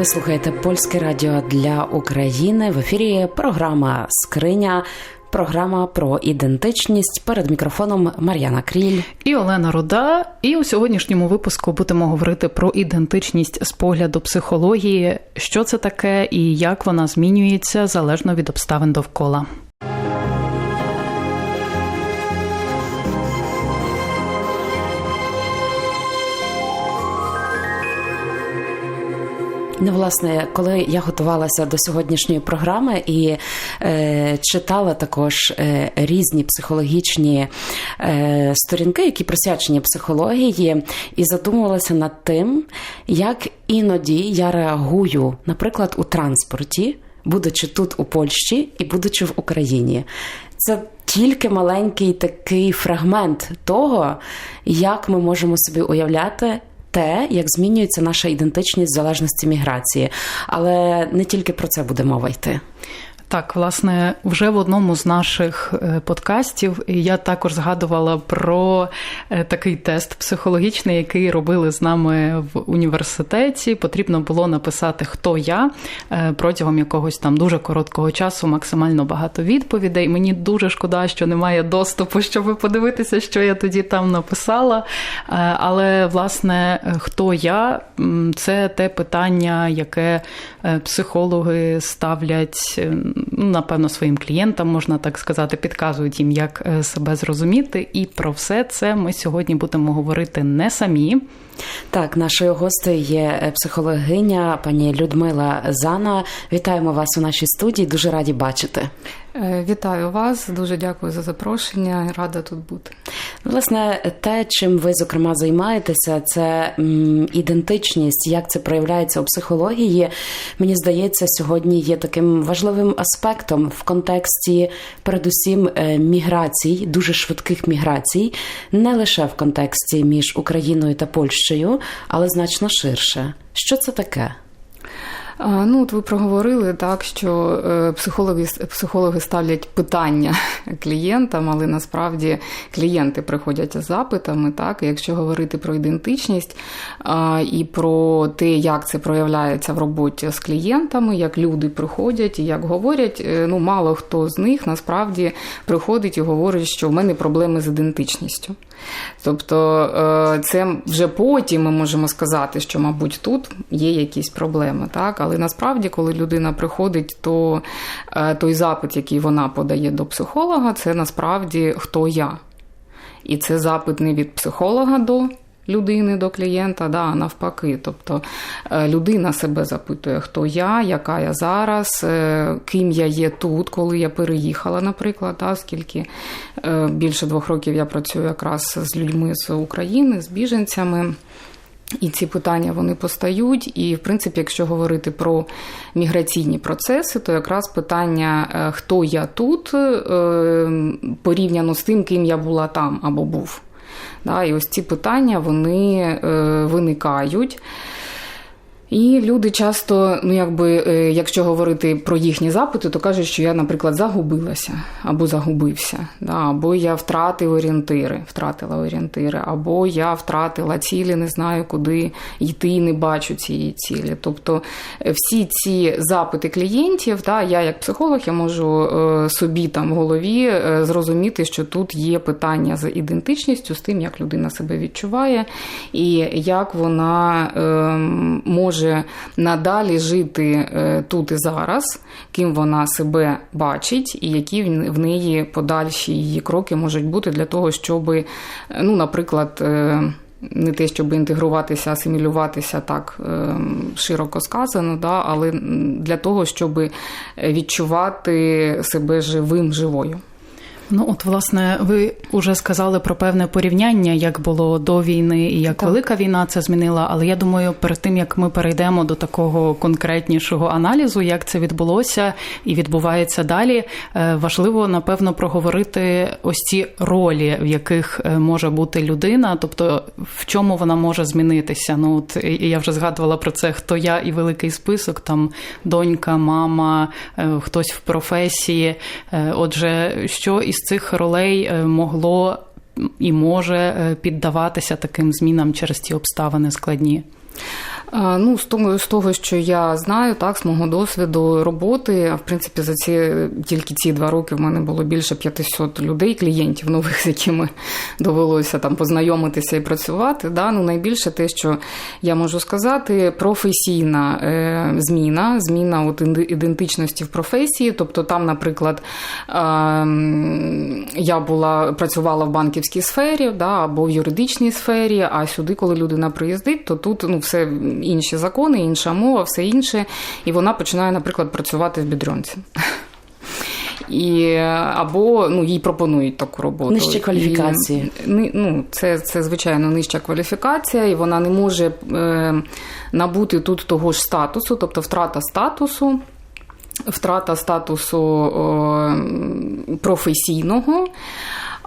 Ви слухаєте польське радіо для України. В ефірі програма Скриня. Програма про ідентичність перед мікрофоном Мар'яна Кріль і Олена Руда. І у сьогоднішньому випуску будемо говорити про ідентичність з погляду психології, що це таке і як вона змінюється залежно від обставин довкола. Ну, власне, коли я готувалася до сьогоднішньої програми і е, читала також е, різні психологічні е, сторінки, які присвячені психології, і задумувалася над тим, як іноді я реагую, наприклад, у транспорті, будучи тут у Польщі і будучи в Україні. Це тільки маленький такий фрагмент того, як ми можемо собі уявляти те, як змінюється наша ідентичність в залежності міграції, але не тільки про це буде мова йти. Так, власне, вже в одному з наших е, подкастів я також згадувала про е, такий тест психологічний, який робили з нами в університеті. Потрібно було написати, хто я е, протягом якогось там дуже короткого часу, максимально багато відповідей. Мені дуже шкода, що немає доступу, щоб подивитися, що я тоді там написала. Але власне, хто я це те питання, яке психологи ставлять напевно, своїм клієнтам, можна так сказати, підказують їм, як е, себе зрозуміти. І про все це ми сьогодні будемо говорити не самі. Так, нашою гостею є е, психологиня пані Людмила Зана. Вітаємо вас у нашій студії. Дуже раді бачити. Е, вітаю вас, дуже дякую за запрошення. Рада тут бути. Власне, те, чим ви зокрема займаєтеся, це ідентичність, як це проявляється у психології. Мені здається, сьогодні є таким важливим аспектом в контексті, передусім, е, міграцій, дуже швидких міграцій, не лише в контексті між Україною та Польщею, але значно ширше. Що це таке? Ну, от ви проговорили так, що е, психологи психологи ставлять питання клієнтам, але насправді клієнти приходять з запитами. Так, якщо говорити про ідентичність і про те, як це проявляється в роботі з клієнтами, як люди приходять і як говорять, е, ну мало хто з них насправді приходить і говорить, що в мене проблеми з ідентичністю. Тобто е, це вже потім ми можемо сказати, що, мабуть, тут є якісь проблеми. так? Але насправді, коли людина приходить, то е, той запит, який вона подає до психолога, це насправді хто я. І це запит не від психолога до людини до клієнта, да, навпаки. Тобто е, людина себе запитує, хто я, яка я зараз, е, ким я є тут, коли я переїхала, наприклад, да, оскільки е, більше двох років я працюю якраз з людьми з України, з біженцями. І ці питання вони постають. І, в принципі, якщо говорити про міграційні процеси, то якраз питання, хто я тут, порівняно з тим, ким я була там або був. Да, І ось ці питання вони е, виникають. І люди часто, ну якби, е, якщо говорити про їхні запити, то кажуть, що я, наприклад, загубилася або загубився, да, або я втратив орієнтири, втратила орієнтири, або я втратила цілі, не знаю, куди йти, не бачу цієї цілі. Тобто е, всі ці запити клієнтів, да, я як психолог, я можу е, собі там в голові зрозуміти, що тут є питання з ідентичністю, з тим, як людина себе відчуває, і як вона ем, може може надалі жити е, тут і зараз, ким вона себе бачить, і які в неї подальші її кроки можуть бути для того, щоб, е, ну, наприклад, е, не те, щоб інтегруватися, асимілюватися так широко сказано, да, але для того, щоб відчувати себе живим живою. Ну, от, власне, ви вже сказали про певне порівняння, як було до війни і як так. велика війна це змінила. Але я думаю, перед тим як ми перейдемо до такого конкретнішого аналізу, як це відбулося і відбувається далі, е, важливо напевно проговорити ось ці ролі, в яких е, може бути людина, тобто в чому вона може змінитися. Ну от я вже згадувала про це, хто я і великий список, там донька, мама, е, хтось в професії. Отже, що із цих ролей е, могло і може е, піддаватися таким змінам через ті обставини складні? Ну, з того, з того, що я знаю, так, з мого досвіду роботи, а в принципі, за ці тільки ці два роки в мене було більше 500 людей, клієнтів нових, з якими довелося там познайомитися і працювати. Да? Ну, найбільше те, що я можу сказати, професійна е, зміна, зміна от ідентичності в професії. Тобто, там, наприклад, я була працювала в банківській сфері да, або в юридичній сфері, а сюди, коли людина приїздить, то тут ну, все інші закони, інша мова, все інше. І вона починає, наприклад, працювати в бідронці. І, Або ну, їй пропонують таку роботу. Нижче кваліфікації. І, ну, Це, це, звичайно, нижча кваліфікація, і вона не може е, набути тут того ж статусу, тобто втрата статусу. Втрата статусу о, професійного.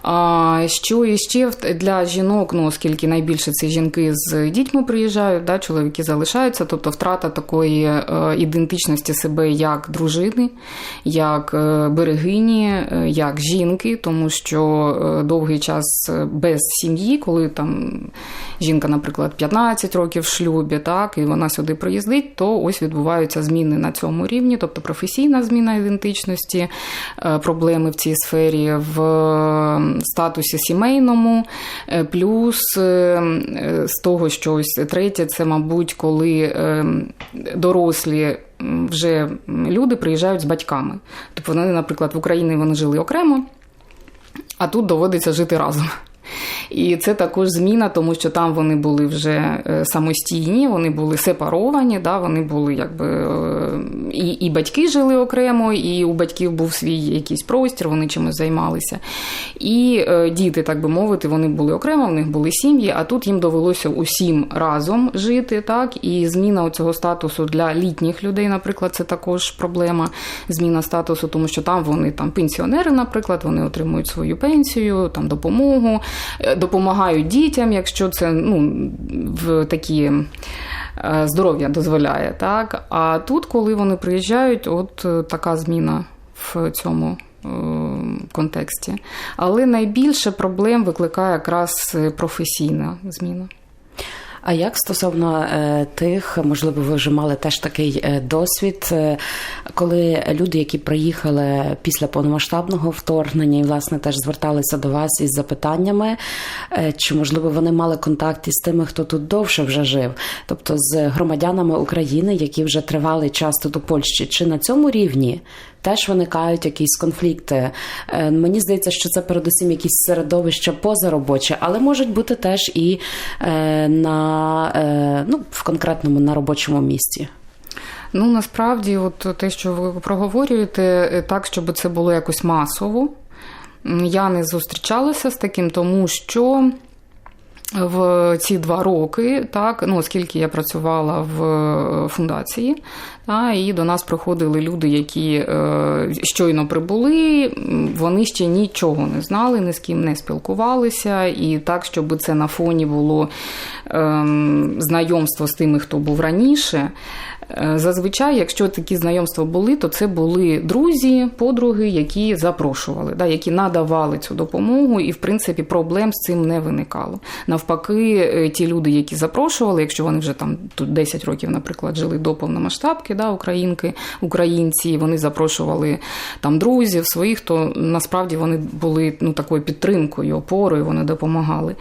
А що іще для жінок, ну оскільки найбільше це жінки з дітьми приїжджають, да, чоловіки залишаються, тобто втрата такої е, ідентичності себе як дружини, як е, берегині, е, як жінки, тому що довгий час без сім'ї, коли там жінка, наприклад, 15 років в шлюбі, так, і вона сюди приїздить, то ось відбуваються зміни на цьому рівні, тобто професійна зміна ідентичності, проблеми в цій сфері. в статусі сімейному, е, плюс е, з того, що ось третє, це, мабуть, коли е, дорослі. Вже люди приїжджають з батьками. Тобто вони, наприклад, в Україні вони жили окремо, а тут доводиться жити разом. І це також зміна, тому що там вони були вже е, самостійні, вони були сепаровані, да, вони були якби е, і і батьки жили окремо, і у батьків був свій якийсь простір, вони чимось займалися. І е, діти, так би мовити, вони були окремо, в них були сім'ї, а тут їм довелося усім разом жити. так, І зміна цього статусу для літніх людей, наприклад, це також проблема. Зміна статусу, тому що там вони там пенсіонери, наприклад, вони отримують свою пенсію, там допомогу допомагають дітям, якщо це ну, в такі е, здоров'я дозволяє. Так? А тут, коли вони приїжджають, от е, така зміна в цьому. Е, контексті, але найбільше проблем викликає якраз професійна зміна. А як стосовно е, тих, можливо, ви вже мали теж такий е, досвід, е, коли люди, які приїхали після повномасштабного вторгнення, і власне теж зверталися до вас із запитаннями, чи можливо вони мали контакт із тими, хто тут довше вже жив, тобто з громадянами України, які вже тривалий час тут у Польщі, чи на цьому рівні теж виникають якісь конфлікти. Е, мені здається, що це передусім якісь середовища позаробоче, але можуть бути теж і е, на е, ну, в конкретному на робочому місці. Ну насправді, от те, що ви проговорюєте, так, щоб це було якось масово. Я не зустрічалася з таким, тому що в ці два роки, так, ну, оскільки я працювала в фундації, та, і до нас приходили люди, які е, щойно прибули, вони ще нічого не знали, ні з ким не спілкувалися, і так, щоб це на фоні було е, знайомство з тими, хто був раніше. Е, зазвичай, якщо такі знайомства були, то це були друзі, подруги, які запрошували, да, які надавали цю допомогу, і в принципі проблем з цим не виникало. Навпаки, е, ті люди, які запрошували, якщо вони вже там тут 10 років, наприклад, жили до повномасштабки, да, українки, українці, вони запрошували там друзів своїх, то насправді вони були ну такою підтримкою, опорою, вони допомагали.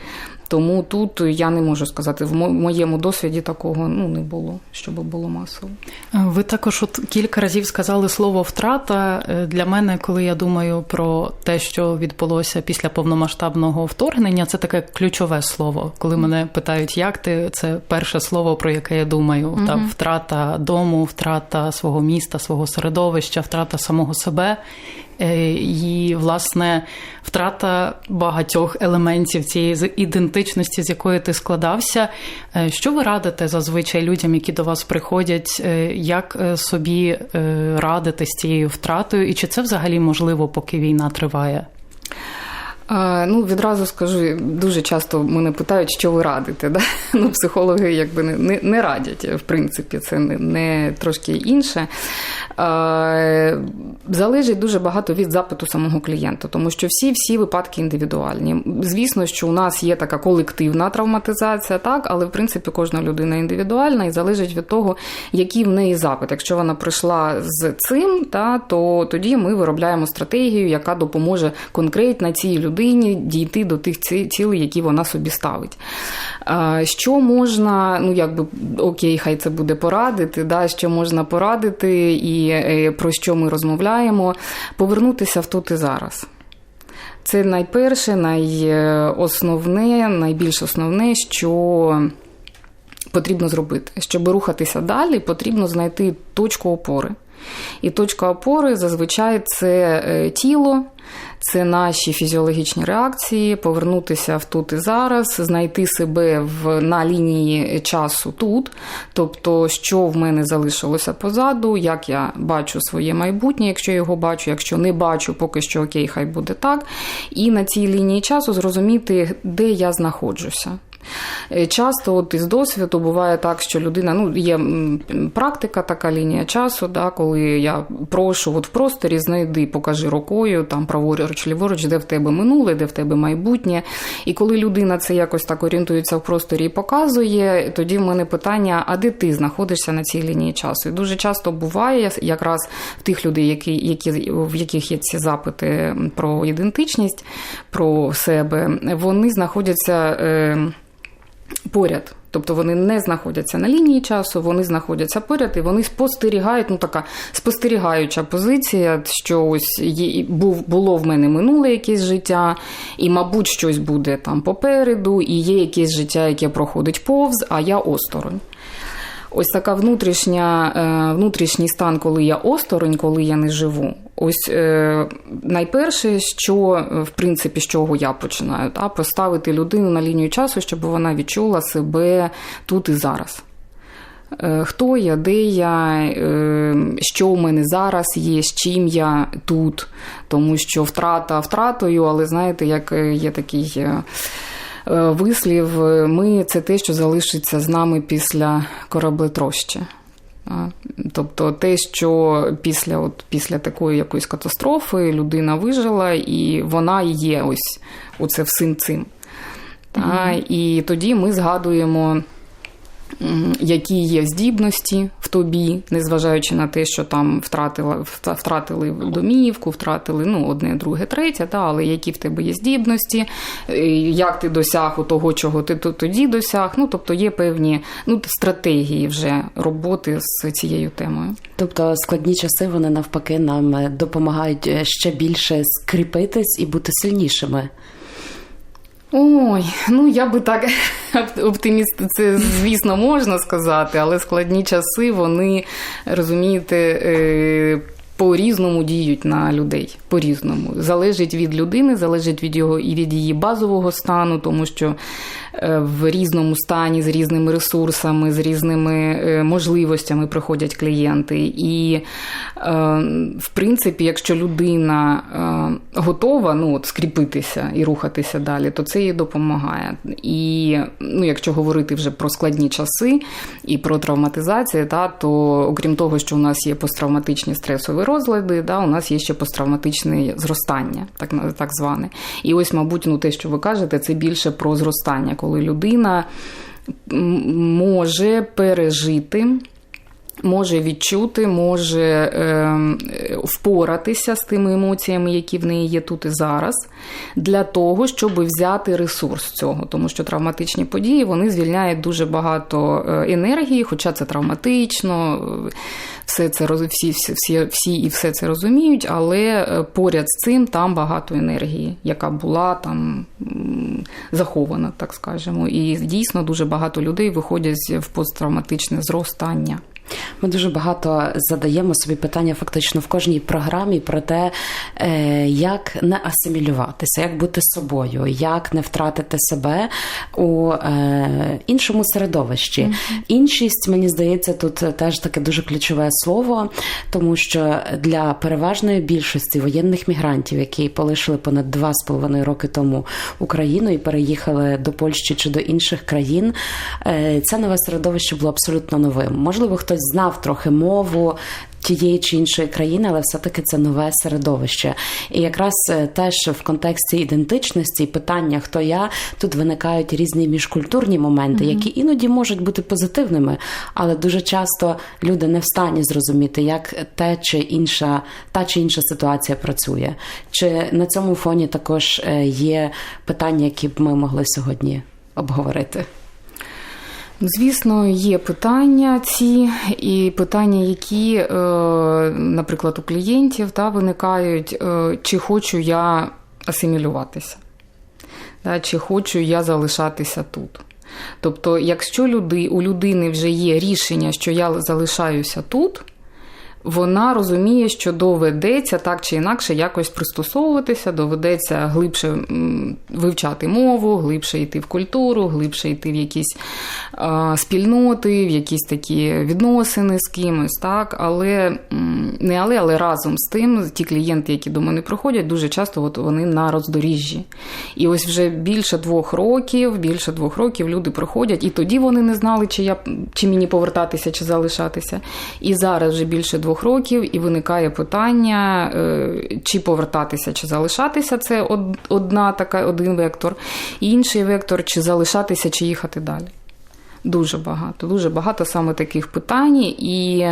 Тому тут я не можу сказати, в моєму досвіді такого ну не було, щоб було масово. Ви також от кілька разів сказали слово втрата е, для мене, коли я думаю про те, що відбулося після повномасштабного вторгнення, це таке ключове слово. Коли мене питають, як ти це перше слово, про яке я думаю, mm та втрата дому, втрата свого міста, свого середовища, втрата самого себе. Е, і, власне, втрата багатьох елементів цієї ідентичності, з якої ти складався. Е, що ви радите зазвичай людям, які до вас приходять, е, як собі радити з цією втратою, і чи це взагалі можливо, поки війна триває? Ну, відразу скажу, дуже часто мене питають, що ви радите. Да? Ну, психологи якби не, не, радять, в принципі, це не, не трошки інше. А, залежить дуже багато від запиту самого клієнта, тому що всі всі випадки індивідуальні. Звісно, що у нас є така колективна травматизація, так, але в принципі кожна людина індивідуальна і залежить від того, який в неї запит. Якщо вона прийшла з цим, та, то тоді ми виробляємо стратегію, яка допоможе конкретно цій людині дійти до тих цілей, які вона собі ставить. Що можна, ну якби окей, хай це буде порадити, да, що можна порадити і е, про що ми розмовляємо, повернутися в тут і зараз. Це найперше, найосновне, найбільш основне, що потрібно зробити. Щоб рухатися далі, потрібно знайти точку опори. І точка опори зазвичай це е, тіло, це наші фізіологічні реакції, повернутися в тут і зараз, знайти себе в, на лінії часу тут, тобто, що в мене залишилося позаду, як я бачу своє майбутнє, якщо його бачу, якщо не бачу, поки що окей, хай буде так. І на цій лінії часу зрозуміти, де я знаходжуся. Е, Часто от із досвіду буває так, що людина, ну є практика, така лінія часу, да, коли я прошу от в просторі знайди, покажи рукою, там праворуч, ліворуч, де в тебе минуле, де в тебе майбутнє. І коли людина це якось так орієнтується в просторі і показує, тоді в мене питання: а де ти знаходишся на цій лінії часу? І дуже часто буває якраз в тих людей, які, які, в яких є ці запити про ідентичність, про себе, вони знаходяться. Поряд. Тобто вони не знаходяться на лінії часу, вони знаходяться поряд і вони спостерігають, ну така спостерігаюча позиція, що ось є, був, було в мене минуле якесь життя, і, мабуть, щось буде там попереду, і є якесь життя, яке проходить повз, а я осторонь. Ось така внутрішня, е, внутрішній стан, коли я осторонь, коли я не живу. Ось е, найперше, що е, в принципі з чого я починаю, та поставити людину на лінію часу, щоб вона відчула себе тут і зараз. Хто я, де я, що у мене зараз є, з чим я тут, тому що втрата втратою, але знаєте, як є такий. Е, е, Вислів, е, ми це те, що залишиться з нами після кораблетрощі. Тобто те, що після, от, після такої якоїсь катастрофи людина вижила, і вона є ось оце всім цим. Та, І тоді ми згадуємо, які є здібності в тобі, незважаючи на те, що там втратила, втратили домівку, втратили ну, одне, друге, третє, та, але які в тебе є здібності, е, як ти досяг у того, чого ти тоді досяг. Ну, тобто є певні ну, стратегії вже роботи з цією темою. Тобто складні часи вони навпаки нам е, допомагають е, ще більше скріпитись і бути сильнішими. Ой, ну я би так оптиміст, це звісно можна сказати, але складні часи вони розумієте. е, По-різному діють на людей. По-різному. Залежить від людини, залежить від його і від її базового стану, тому що в різному стані, з різними ресурсами, з різними е, можливостями приходять клієнти. І, е, в принципі, якщо людина е, готова ну, от, скріпитися і рухатися далі, то це їй допомагає. І ну, якщо говорити вже про складні часи і про травматизацію, та, то окрім того, що у нас є посттравматичні стресові розлади, да, у нас є ще посттравматичне зростання, так, так зване. І ось, мабуть, ну, те, що ви кажете, це більше про зростання, коли людина може пережити. Може відчути, може е, впоратися з тими емоціями, які в неї є тут і зараз, для того, щоб взяти ресурс цього. Тому що травматичні події вони звільняють дуже багато е, енергії, хоча це травматично, е, все це всі, всі, всі, всі і все це розуміють, але е, поряд з цим там багато енергії, яка була там захована, так скажемо. І дійсно дуже багато людей виходять в посттравматичне зростання. Ми дуже багато задаємо собі питання фактично в кожній програмі про те, е, як не асимілюватися, як бути собою, як не втратити себе у е, іншому середовищі. Іншість, мені здається, тут теж таке дуже ключове слово, тому що для переважної більшості воєнних мігрантів, які полишили понад два з половиною роки тому Україну і переїхали до Польщі чи до інших країн, е, це нове середовище було абсолютно новим. Можливо, хтось знав трохи мову. Тієї чи іншої країни, але все-таки це нове середовище. І якраз е, теж в контексті ідентичності і питання, хто я, тут виникають різні міжкультурні моменти, які іноді можуть бути позитивними, але дуже часто люди не в стані зрозуміти, як те чи інша, та чи інша ситуація працює. Чи на цьому фоні також е, є питання, які б ми могли сьогодні обговорити? Звісно, є питання ці, і питання, які, е, наприклад, у клієнтів та, виникають, е, чи хочу я асимілюватися, та, чи хочу я залишатися тут. Тобто, якщо люди, у людини вже є рішення, що я залишаюся тут, вона розуміє, що доведеться так чи інакше якось пристосовуватися, доведеться глибше вивчати мову, глибше йти в культуру, глибше йти в якісь а, спільноти, в якісь такі відносини з кимось. Так? Але не але, але разом з тим, ті клієнти, які до мене приходять, дуже часто от вони на роздоріжжі. І ось вже більше двох років, більше двох років люди приходять, і тоді вони не знали, чи я чи мені повертатися, чи залишатися. І зараз вже більше двох років, і виникає питання, е, чи повертатися, чи залишатися. Це одна така, один вектор. І інший вектор, чи залишатися, чи їхати далі. Дуже багато, дуже багато саме таких питань. І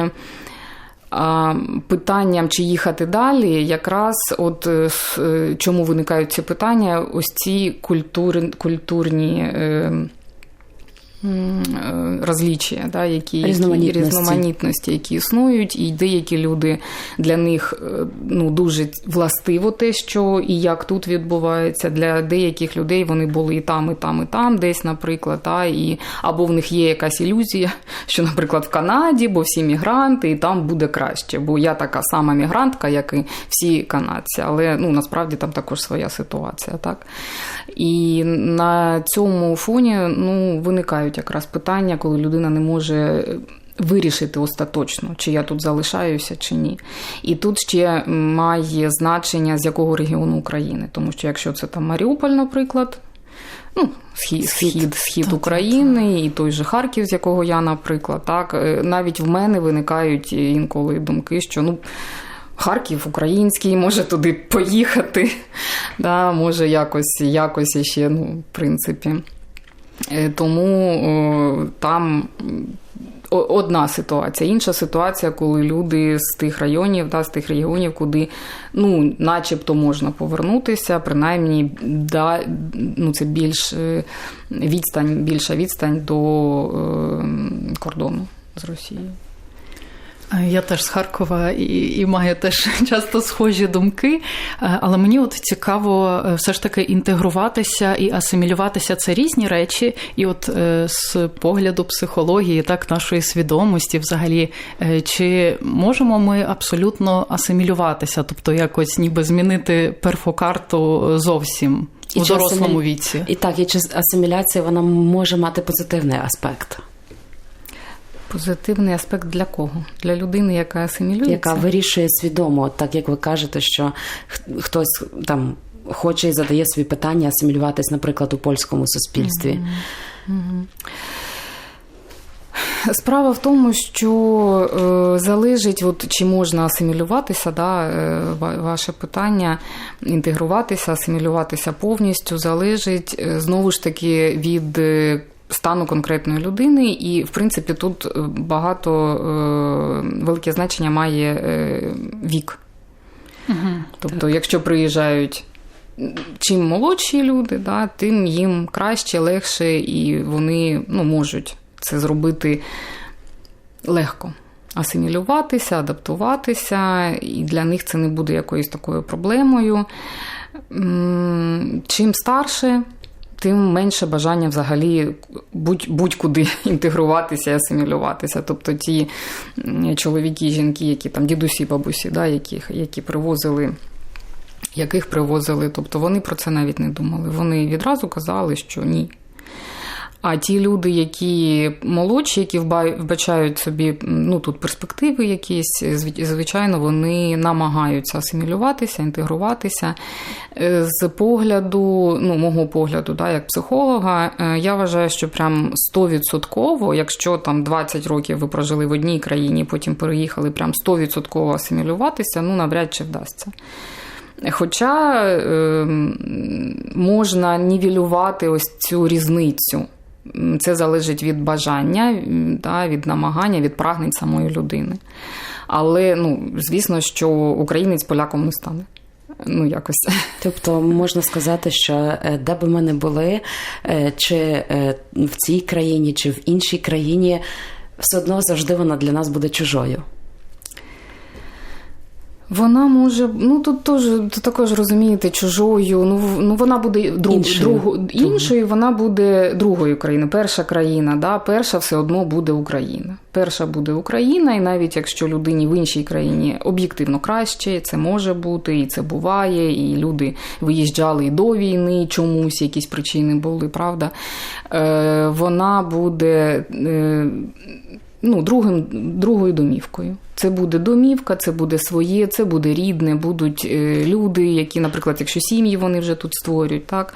питанням, чи їхати далі, якраз от е, е, чому виникають ці питання, ось ці культури, культурні. Е, Розліччя, да, які, які Різноманітності. різноманітності, які існують, і деякі люди для них е, ну, дуже властиво те, що і як тут відбувається. Для деяких людей вони були і там, і там, і там, десь, наприклад, та, і, або в них є якась ілюзія, що, наприклад, в Канаді, бо всі мігранти, і там буде краще. Бо я така сама мігрантка, як і всі канадці, але ну, насправді там також своя ситуація. Так? І на цьому фоні ну, виникають якраз питання, коли людина не може вирішити остаточно, чи я тут залишаюся, чи ні. І тут ще має значення, з якого регіону України. Тому що якщо це там Маріуполь, наприклад. Ну, схід, Схід. схід, Так, України і той же Харків, з якого я, наприклад, так е, навіть в мене виникають інколи думки, що ну. Харків український, може туди поїхати, да, може якось якось ще, ну, в принципі. Е, Тому там одна ситуація. Інша ситуація, коли люди з тих районів, да, з тих регіонів, куди ну, начебто можна повернутися, принаймні да, ну, це більш е, відстань, більша відстань до е, кордону з Росією. Я теж з Харкова і, і маю теж часто схожі думки. Е, Але мені от цікаво е, все ж таки інтегруватися і асимілюватися це різні речі. І от е, з погляду психології, так нашої свідомості, взагалі, е, чи можемо ми абсолютно асимілюватися, тобто якось ніби змінити перфокарту зовсім у дорослому асиміль- віці? І так, і чи асиміляція вона може мати позитивний аспект, Позитивний аспект для кого? Для людини, яка асимілюється? яка вирішує свідомо, так як ви кажете, що хтось там хоче і задає собі питання асимілюватись, наприклад, у польському суспільстві. Справа в тому, що е, залежить, от, чи можна асимілюватися, да, е, ваше питання, інтегруватися, асимілюватися повністю, залежить е, знову ж таки від е, стану конкретної людини. І, в принципі, тут е, багато е, велике значення має е, вік. Тобто, якщо приїжджають. Чим молодші люди, да, тим їм краще, легше, і вони ну, можуть це зробити легко. Асимілюватися, адаптуватися, і для них це не буде якоюсь такою проблемою. Чим старше, тим менше бажання взагалі будь, будь-куди інтегруватися і асимілюватися. Тобто ті чоловіки жінки, які там дідусі, бабусі, да, яких, які привозили. Яких привозили, тобто вони про це навіть не думали. Вони відразу казали, що ні. А ті люди, які молодші, які вбачають собі ну, тут перспективи якісь, звичайно, вони намагаються асимілюватися, інтегруватися. Е, з погляду, ну, мого погляду, да, як психолога, е, я вважаю, що прям 100%, якщо там 20 років ви прожили в одній країні, потім переїхали прям 100% асимілюватися, ну навряд чи вдасться. Хоча е, можна нівелювати ось цю різницю. Це залежить від бажання, да, від намагання, від прагнень самої людини. Але ну, звісно, що українець поляком не стане. Ну, якось. Тобто можна сказати, що е, де би ми не були, е, чи е, в цій країні, чи в іншій країні, все одно завжди вона для нас буде чужою. Вона може, ну тут теж також розумієте, чужою. Ну ну вона буде друг, іншою. Другу, іншою, вона буде другою країною. Перша країна, да, перша все одно буде Україна. Перша буде Україна, і навіть якщо людині в іншій країні об'єктивно краще, це може бути, і це буває, і люди виїжджали і до війни, чомусь якісь причини були, правда. Е, Вона буде е, ну, другим, другою домівкою. Це буде домівка, це буде своє, це буде рідне, будуть е, люди, які, наприклад, якщо сім'ї вони вже тут створюють. так.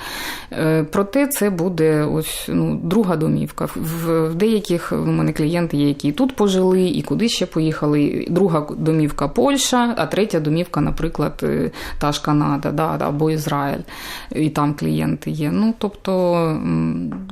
Е, проте це буде ось ну, друга домівка. В деяких у мене клієнти є, які тут пожили і куди ще поїхали. Друга домівка Польща, а третя домівка, наприклад, е, та ж Канада да, або Ізраїль. І там клієнти є. Ну, тобто...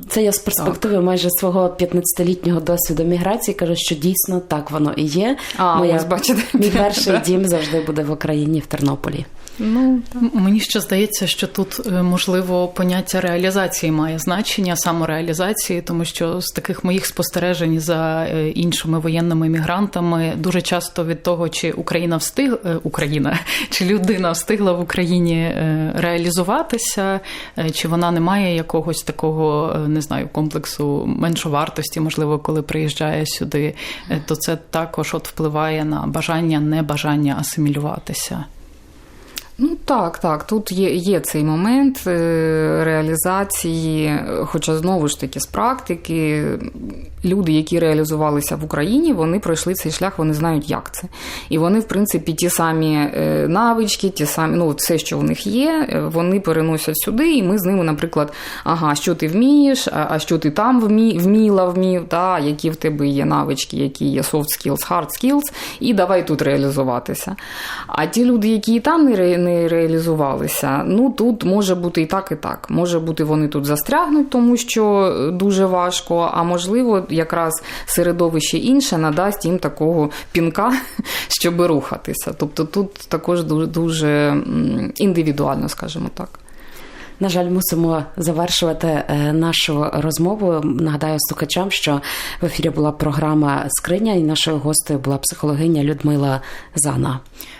Це я з перспективи так. майже свого 15-літнього досвіду міграції кажу, що дійсно так воно і є. А, Моя, ось бачите. Мій перший дім завжди буде в Україні, в Тернополі. Ну мені ще здається, що тут е, можливо поняття реалізації має значення, самореалізації, тому що з таких моїх спостережень за е, іншими воєнними мігрантами дуже часто від того, чи Україна встиг е, Україна, чи людина встигла в Україні реалізуватися, чи вона не має якогось такого не знаю комплексу меншовартості, можливо, коли приїжджає сюди, то це також от впливає на бажання, небажання асимілюватися. Ну так, так. Тут є є цей момент е, реалізації, хоча знову ж таки з практики люди, які реалізувалися в Україні, вони пройшли цей шлях, вони знають, як це. І вони, в принципі, ті самі е, навички, ті самі, ну, все, що в них є, е, вони переносять сюди, і ми з ними, наприклад, ага, що ти вмієш, а що ти там вмі, вміла, вмів, та, які в тебе є навички, які є soft skills, hard skills, і давай тут реалізуватися. А ті люди, які і там не реалізувалися, ну тут може бути і так, і так. Може бути, вони тут застрягнуть, тому що дуже важко, а можливо, якраз середовище інше надасть їм такого пінка, щоб рухатися. Тобто тут також дуже індивідуально, скажімо так. На жаль, мусимо завершувати е, нашу розмову. Нагадаю слухачам, що в ефірі була програма Скриня, і нашою гостею була психологиня Людмила Зана.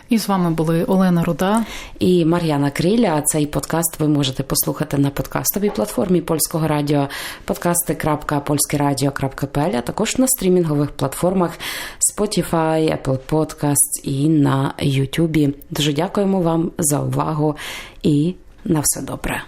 І з вами були Олена Руда і Мар'яна Криля. Цей подкаст ви можете послухати на подкастовій платформі польського радіо подкасти.польськерадіо.пл, а також на стрімінгових платформах Spotify, Apple Podcasts і на YouTube. Дуже дякуємо вам за увагу і на все добре.